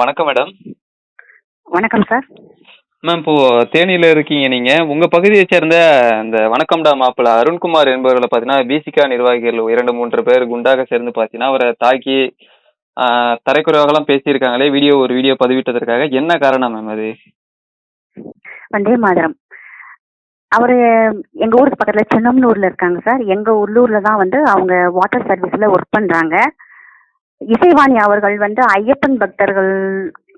வணக்கம் மேடம். வணக்கம் sir. Ma'am இப்போ தேனியில் இருக்கீங்க நீங்கள் உங்கள் பகுதியை சேர்ந்த இந்த வணக்கம்டா மாப்பிள்ள அருண்குமார் என்பவர்களை பார்த்தீங்கன்னா பிசிகா நிர்வாகிகள் இரண்டு மூன்று பேர் குண்டாக சேர்ந்து பார்த்தீங்கன்னா அவரை தாக்கி தரைக்குறைவாகலாம் பேசியிருக்காங்களே. வீடியோ ஒரு வீடியோ பதிவிட்டதற்காக. என்ன காரணம் மேம் அது? வந்தே மாதரம். அவர் எங்கள் ஊருக்கு பக்கத்தில் சின்னம்னூரில் இருக்காங்க சார். எங்கள் உள்ளூரில் தான் வந்து அவங்க வாட்டர் சர்வீஸில் ஒர்க் பண்ணுறாங்க இசைவாணி அவர்கள் வந்து ஐயப்பன் பக்தர்கள்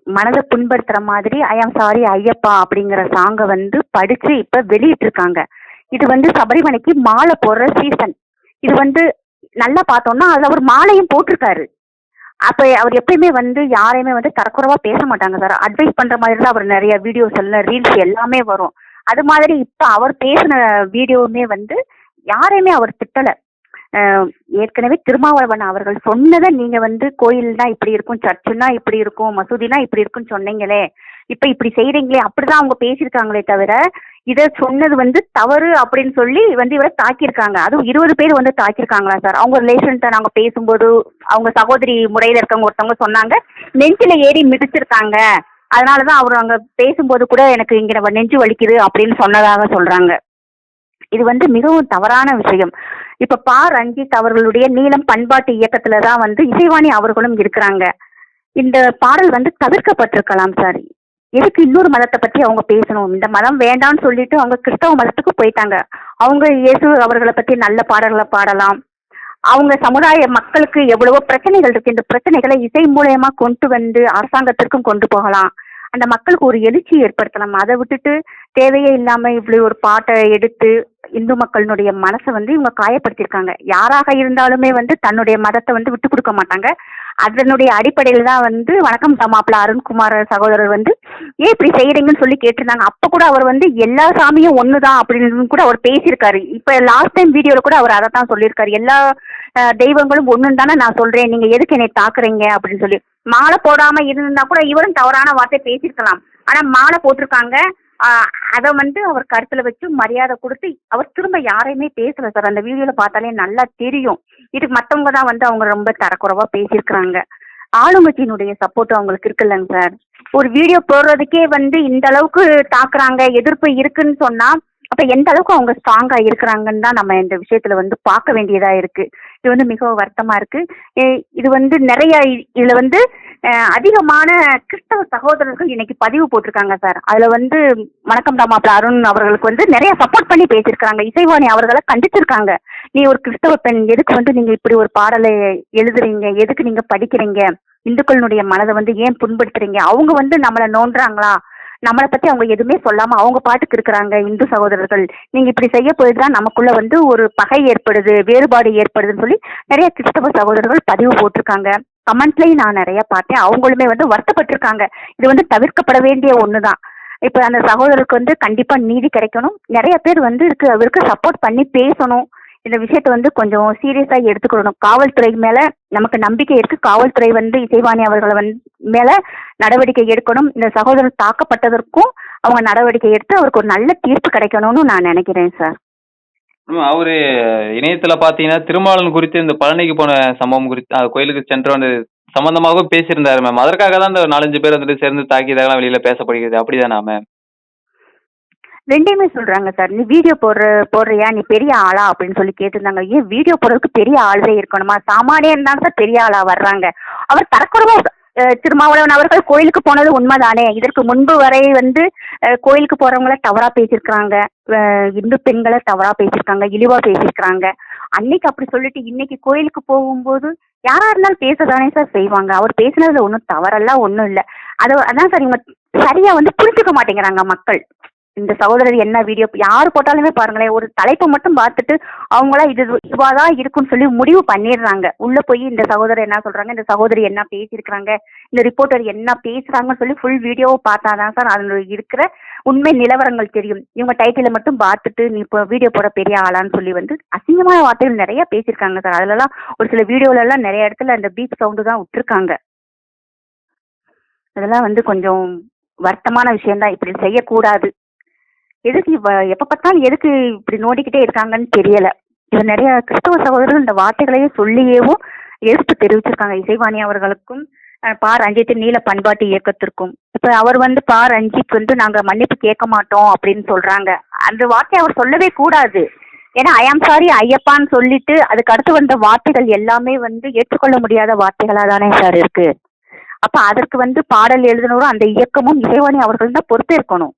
மனதை புண்படுத்துகிற மாதிரி ஐ ஆம் சாரி ஐயப்பா அப்படிங்கிற சாங்கை வந்து படித்து இப்போ வெளியிட்டிருக்காங்க. இது வந்து சபரிமலைக்கு மாலை போடுற சீசன் இது வந்து நல்லா பார்த்தோம்னா அதில் அவர் மாலையும் போட்டிருக்காரு. அப்போ அவர் எப்பயுமே வந்து யாரையுமே வந்து தரக்குறவா பேச மாட்டாங்க சார் அட்வைஸ் பண்ற மாதிரி தான் அவர் நிறைய வீடியோஸ் எல்லாம் ரீல்ஸ் எல்லாமே வரும். அது மாதிரி இப்போ அவர் பேசின வீடியோவுமே வந்து யாரையுமே அவர் திட்டல. ஏற்கனவே திருமாவளவன் அவர்கள் சொன்னதை நீங்க வந்து கோயில்னா இப்படி இருக்கும் சர்ச்சுன்னா இப்படி இருக்கும் மசூதினா இப்படி இருக்கும்னு சொன்னீங்களே இப்ப இப்படி செய்யறீங்களே அப்படிதான் அவங்க பேசியிருக்காங்களே தவிர இதை சொன்னது வந்து தவறு அப்படின்னு சொல்லி வந்து இவரை தாக்கியிருக்காங்க. அதுவும் இருபது பேர் வந்து தாக்கியிருக்காங்களா சார்? அவங்க ரிலேஷன்ட்ட நாங்க பேசும்போது அவங்க சகோதரி முறையில இருக்கவங்க ஒருத்தவங்க சொன்னாங்க நெஞ்சில ஏறி மிதிச்சிருக்காங்க. அதனாலதான் அவர் அங்க பேசும்போது கூட எனக்கு இங்க நம்ம நெஞ்சு வலிக்குது அப்படின்னு சொன்னதாக சொல்றாங்க. இது வந்து மிகவும் தவறான விஷயம். இப்ப பா ரஞ்சித் அவர்களுடைய நீளம் பண்பாட்டு இயக்கத்துல தான் வந்து இசைவாணி அவர்களும் இருக்கிறாங்க. இந்த பாடல் வந்து தவிர்க்கப்பட்டிருக்கலாம் சார். எதுக்கு இன்னொரு மதத்தை பத்தி அவங்க பேசணும்? இந்த மதம் வேண்டாம்னு சொல்லிட்டு அவங்க கிறிஸ்தவ மதத்துக்கு போயிட்டாங்க. அவங்க இயேசு அவர்களை பத்தி நல்ல பாடல்களை பாடலாம். அவங்க சமுதாய மக்களுக்கு எவ்வளவோ பிரச்சனைகள் இருக்கு. இந்த பிரச்சனைகளை இசை மூலயமா கொண்டு வந்து அரசாங்கத்திற்கும் கொண்டு போகலாம். அந்த மக்களுக்கு ஒரு எழுச்சி ஏற்படுத்தலாம். அதை விட்டுட்டு தேவையே இல்லாம இப்படி ஒரு பாட்டை எடுத்து இந்து மக்களினுடைய மனசை வந்து இவங்க காயப்படுத்தியிருக்காங்க. யாராக இருந்தாலுமே வந்து தன்னுடைய மதத்தை வந்து விட்டு கொடுக்க மாட்டாங்க. அதனுடைய அடிப்படையில் தான் வந்து வணக்கம் தமாப்ல அருண்குமார் சகோதரர் வந்து ஏன் இப்படி செய்யறீங்கன்னு சொல்லி கேட்டிருந்தாங்க. அப்ப கூட அவர் வந்து எல்லா சாமியும் ஒண்ணுதான் அப்படின்னு கூட அவர் பேசியிருக்காரு. இப்ப லாஸ்ட் டைம் வீடியோல கூட அவர் அதை தான் சொல்லியிருக்காரு. எல்லா தெய்வங்களும் ஒன்று தானே நான் சொல்றேன். நீங்க எதுக்கு என்னை தாக்குறீங்க? அப்படின்னு சொல்லி. மாலை போடாம இருந்தா கூட இவரும் தவறான வார்த்தை பேசியிருக்கலாம். ஆனா மாலை போட்டிருக்காங்க. அதை வந்து அவர் கருத்துல வச்சு மரியாதை கொடுத்து அவர் திரும்ப யாரையுமே பேசல சார். அந்த வீடியோல பார்த்தாலே நல்லா தெரியும். இதுக்கு மத்தவங்க தான் வந்து அவங்க ரொம்ப தரக்குறைவா பேசியிருக்கிறாங்க. ஆளுங்கட்சியினுடைய சப்போர்ட் அவங்களுக்கு இருக்குல்லங்க சார். ஒரு வீடியோ போடுறதுக்கே வந்து இந்த அளவுக்கு தாக்குறாங்க எதிர்ப்பு இருக்குன்னு சொன்னா அப்ப எந்த அளவுக்கு அவங்க ஸ்ட்ராங்கா இருக்கிறாங்கன்னு தான் நம்ம இந்த விஷயத்துல வந்து பார்க்க வேண்டியதா இருக்கு. இது வந்து மிகவும் வருத்தமா இருக்கு. இது வந்து நிறைய இதுல வந்து அதிகமான கிறிஸ்தவ சகோதரர்கள் இன்னைக்கு பதிவு போட்டிருக்காங்க சார். அதுல வந்து வணக்கம் மாப்பிள்ள அருண் அவர்களுக்கு வந்து நிறைய சப்போர்ட் பண்ணி பேசியிருக்காங்க இசைவாணி அவர்களை கண்டிச்சிருக்காங்க. நீ ஒரு கிறிஸ்தவ பெண் எதுக்கு வந்து நீங்க இப்படி ஒரு பாடலை எழுதுறீங்க? எதுக்கு நீங்க படிக்கிறீங்க? இந்துக்களுடைய மனதை வந்து ஏன் புண்படுத்துறீங்க? அவங்க வந்து நம்மளை நோண்டுறாங்களா? நம்மளை பத்தி அவங்க எதுவுமே சொல்லாம அவங்க பாட்டுக்கு இருக்கிறாங்க இந்து சகோதரர்கள். நீங்க இப்படி செய்ய போயிதான் நமக்குள்ள வந்து ஒரு பகை ஏற்படுது வேறுபாடு ஏற்படுதுன்னு சொல்லி நிறைய கிறிஸ்தவ சகோதரர்கள் பதிவு போட்டிருக்காங்க. கமெண்ட்லயும் நான் நிறைய பார்த்தேன். அவங்களுமே வந்து வருத்தப்பட்டிருக்காங்க. இது வந்து தவிர்க்கப்பட வேண்டிய ஒண்ணுதான். இப்ப அந்த சகோதரருக்கு வந்து கண்டிப்பா நீதி கிடைக்கணும். நிறைய பேர் வந்து இருக்கு அவருக்கு சப்போர்ட் பண்ணி பேசணும். இந்த விஷயத்தை வந்து கொஞ்சம் சீரியஸா எடுத்துக்கணும். காவல்துறை மேல நமக்கு நம்பிக்கை இருக்கு. காவல்துறை வந்து இசைவாணி அவர்களை வந்து மேல நடவடிக்கை எடுக்கணும். இந்த சகோதரர் தாக்கப்பட்டதற்கும் அவங்க நடவடிக்கை எடுத்து அவருக்கு ஒரு நல்ல தீர்ப்பு கிடைக்கணும்னு நான் நினைக்கிறேன் சார் அவரு இணையத்துல பாத்தீங்கன்னா திருமாவளவன் குறித்து இந்த பழனிக்கு போன சம்பவம் குறித்து கோயிலுக்கு சென்று வந்து சம்பந்தமாகவும் பேசியிருந்தாரு மேம் அதற்காக தான் இந்த நாலஞ்சு பேர் வந்துட்டு சேர்ந்து தாக்கியதாக வெளியில பேசப்படுகிறது. அப்படிதானா மேம் ரெண்டையுமே சொல்றாங்க சார். நீ வீடியோ போடுற போடுறியா? நீ பெரிய ஆளா? அப்படின்னு சொல்லி கேட்டிருந்தாங்க. ஏன் வீடியோ போடுறதுக்கு பெரிய ஆளே இருக்கணுமா? சாமானியன் தான் சார் பெரிய ஆளா வர்றாங்க. அவர் தரக்குறவா திருமாவளவன் அவர்கள் கோயிலுக்கு போனது உண்மைதானே? இதற்கு முன்பு வரை வந்து கோயிலுக்கு போறவங்கள தவறா பேசியிருக்கிறாங்க. இந்து பெண்களை தவறா பேசியிருக்காங்க. இழிவா பேசியிருக்கிறாங்க. அன்னைக்கு அப்படி சொல்லிட்டு இன்னைக்கு கோயிலுக்கு போகும்போது யாரா இருந்தாலும் பேசதானே சார் செய்வாங்க. அவர் பேசினதுல ஒன்றும் தவறெல்லாம் ஒன்றும் இல்லை. அது அதான் சார் இவங்க சரியா வந்து புரிஞ்சுக்க மாட்டேங்கிறாங்க மக்கள். இந்த சகோதரர் என்ன வீடியோ யார் போட்டாலுமே பாருங்களேன் ஒரு தலைப்பை மட்டும் பார்த்துட்டு அவங்களா இது இதுவாதான் இருக்குன்னு சொல்லி முடிவு பண்ணிடுறாங்க. உள்ள போய் இந்த சகோதரர் என்ன சொல்றாங்க இந்த சகோதரி என்ன பேசியிருக்கிறாங்க இந்த ரிப்போர்ட்டர் என்ன பேசுறாங்கன்னு சொல்லி ஃபுல் வீடியோவை பார்த்தாதான் சார் அதில் இருக்கிற உண்மை நிலவரங்கள் தெரியும். இவங்க டைட்டிலை மட்டும் பார்த்துட்டு நீ இப்போ வீடியோ போட பெரிய ஆளான்னு சொல்லி வந்து அசிங்கமான வார்த்தைகள் நிறைய பேசியிருக்காங்க சார் அதுலலாம் ஒரு சில வீடியோல எல்லாம் நிறைய இடத்துல அந்த பீப் சவுண்டு தான் விட்டுருக்காங்க. அதெல்லாம் வந்து கொஞ்சம் வருத்தமான விஷயம்தான். இப்படி செய்யக்கூடாது. எதுக்கு இவ எப்ப பார்த்தாலும் எதுக்கு இப்படி நோண்டிக்கிட்டே இருக்காங்கன்னு தெரியல. இது நிறைய கிறிஸ்தவ சகோதரர்கள் இந்த வார்த்தைகளையே சொல்லியேவும் எதிர்ப்பு தெரிவிச்சிருக்காங்க. இசைவாணி அவர்களுக்கும் பார் பா நீல பண்பாட்டு இயக்கத்திற்கும். இப்ப அவர் வந்து பா ரஞ்சித் வந்து நாங்க மன்னிப்பு கேட்க மாட்டோம் அப்படின்னு சொல்றாங்க. அந்த வார்த்தையை அவர் சொல்லவே கூடாது. ஏன்னா ஐ ஆம் சாரி ஐயப்பான்னு சொல்லிட்டு அதுக்கு அடுத்து வந்த வார்த்தைகள் எல்லாமே வந்து ஏற்றுக்கொள்ள முடியாத வார்த்தைகளா தானே சார் இருக்கு. அப்ப அதற்கு வந்து பாடல் எழுதினவரும் அந்த இயக்கமும் இசைவாணி அவர்கள் தான் பொறுப்பேற்கணும்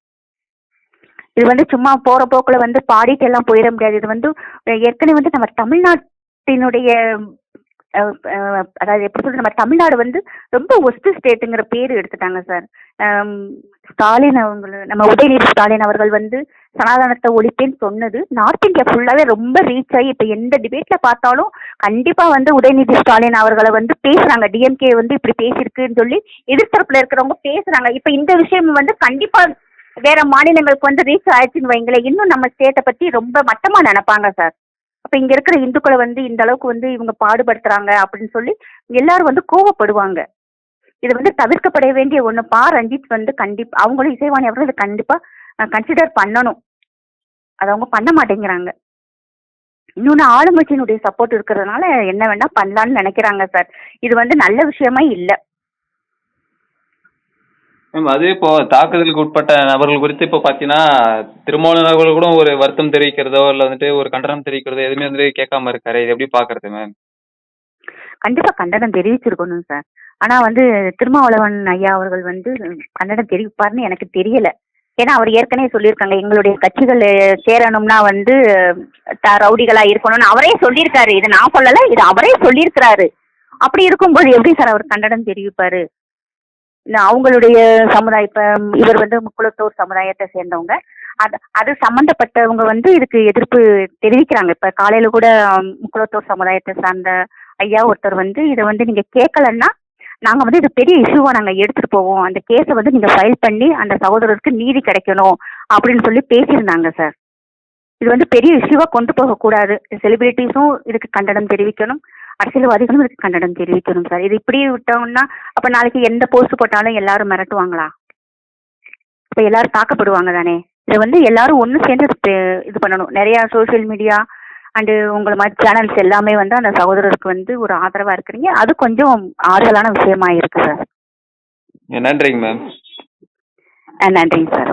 இது வந்து சும்மா போற போக்குல வந்து பாடிட்டு எல்லாம் போயிட முடியாது. இது வந்து ஏற்கனவே வந்து நம்ம தமிழ்நாட்டினுடைய அதாவது எப்படி சொல்றது நம்ம தமிழ்நாடு வந்து ரொம்ப ஒஸ்ட் ஸ்டேட்டுங்கிற பேர் எடுத்துட்டாங்க சார் ஸ்டாலின் அவங்க நம்ம உதயநிதி ஸ்டாலின் அவர்கள் வந்து சனாதனத்தை ஒழிப்பேன்னு சொன்னது நார்த் இந்தியா ஃபுல்லாவே ரொம்ப ரீச் ஆகி இப்போ எந்த டிபேட்ல பார்த்தாலும் கண்டிப்பா வந்து உதயநிதி ஸ்டாலின் அவர்களை வந்து பேசுறாங்க. டிஎம்கே வந்து இப்படி பேசியிருக்குன்னு சொல்லி எதிர்த்தரப்புல இருக்கிறவங்க பேசுறாங்க. இப்போ இந்த விஷயம் வந்து கண்டிப்பா வேற மாநிலங்களுக்கு வந்து ரீச் ஆயிடுச்சுன்னு வைங்களேன். இன்னும் நம்ம ஸ்டேட்டை பத்தி ரொம்ப மட்டமா நினைப்பாங்க சார் அப்ப இங்க இருக்கிற இந்துக்களை வந்து இந்த அளவுக்கு வந்து இவங்க பாடுபடுத்துறாங்க அப்படின்னு சொல்லி எல்லாரும் வந்து கோவப்படுவாங்க. இது வந்து தவிர்க்கப்பட வேண்டிய ஒண்ணு. பா ரஞ்சித் வந்து கண்டிப்பா அவங்களும் இசைவாணி அவர்கள் இதை கண்டிப்பா கன்சிடர் பண்ணணும். அதை அவங்க பண்ண மாட்டேங்கிறாங்க. இன்னொன்று ஆளுங்கட்சியினுடைய சப்போர்ட் இருக்கிறதுனால என்ன வேணா பண்ணலாம்னு நினைக்கிறாங்க சார் இது வந்து நல்ல விஷயமா இல்லை. மேம் அது இப்போ தாக்குதலுக்கு உட்பட்ட நபர்கள் குறித்து இப்போ பார்த்தீங்கன்னா திருமாவளவன் அவர்கள் கூட ஒரு வருத்தம் தெரிவிக்கிறதோ இல்லை வந்துட்டு ஒரு கண்டனம் தெரிவிக்கிறதோ எதுவுமே வந்து கேட்காம இருக்காரு. இது எப்படி பார்க்கறது மேம்? கண்டிப்பா கண்டனம் தெரிவிச்சிருக்கணும் சார். ஆனா வந்து திருமாவளவன் ஐயா அவர்கள் வந்து கண்டனம் தெரிவிப்பார்னு எனக்கு தெரியல. ஏன்னா அவர் ஏற்கனவே சொல்லியிருக்காங்க எங்களுடைய கட்சிகள் சேரணும்னா வந்து த- ரவுடிகளா இருக்கணும்னு அவரே சொல்லியிருக்காரு. இது நான் சொல்லல இது அவரே சொல்லியிருக்கிறாரு. அப்படி இருக்கும்போது எப்படி சார் அவர் கண்டனம் தெரிவிப்பாரு? அவங்களுடைய சமுதாய இப்ப இவர் வந்து முக்குளத்தோர் சமுதாயத்தை சேர்ந்தவங்க. அது அது சம்பந்தப்பட்டவங்க வந்து இதுக்கு எதிர்ப்பு தெரிவிக்கிறாங்க. இப்ப காலையில கூட um, முக்குளத்தோர் சமுதாயத்தை சார்ந்த ஐயா ஒருத்தர் வந்து இதை வந்து நீங்க கேட்கலன்னா நாங்க வந்து இது பெரிய இஷ்யூவா நாங்க எடுத்துட்டு போவோம். அந்த கேஸை வந்து நீங்க ஃபைல் பண்ணி அந்த சகோதரருக்கு நீதி கிடைக்கணும் அப்படின்னு சொல்லி பேசியிருந்தாங்க சார் இது வந்து பெரிய இஷ்யூவா கொண்டு போகக்கூடாது. செலிபிரிட்டிஸும் இதுக்கு கண்டனம் தெரிவிக்கணும். அரசியல்வாதிகளும் இதுக்கு கண்டனம் தெரிவிக்கணும் சார். இது இப்படி விட்டோம்னா அப்ப நாளைக்கு எந்த போஸ்ட் போட்டாலும் எல்லாரும் மிரட்டுவாங்களா? இப்ப எல்லாரும் தாக்கப்படுவாங்க தானே? இதை வந்து எல்லாரும் ஒன்று சேர்ந்து இது பண்ணணும். நிறைய சோஷியல் மீடியா அண்டு உங்களை மாதிரி சேனல்ஸ் எல்லாமே வந்து அந்த சகோதரருக்கு வந்து ஒரு ஆதரவா இருக்கிறீங்க. அது கொஞ்சம் ஆறுதலான விஷயமா இருக்கு சார். நன்றிங்க மேம் நன்றிங்க சார்.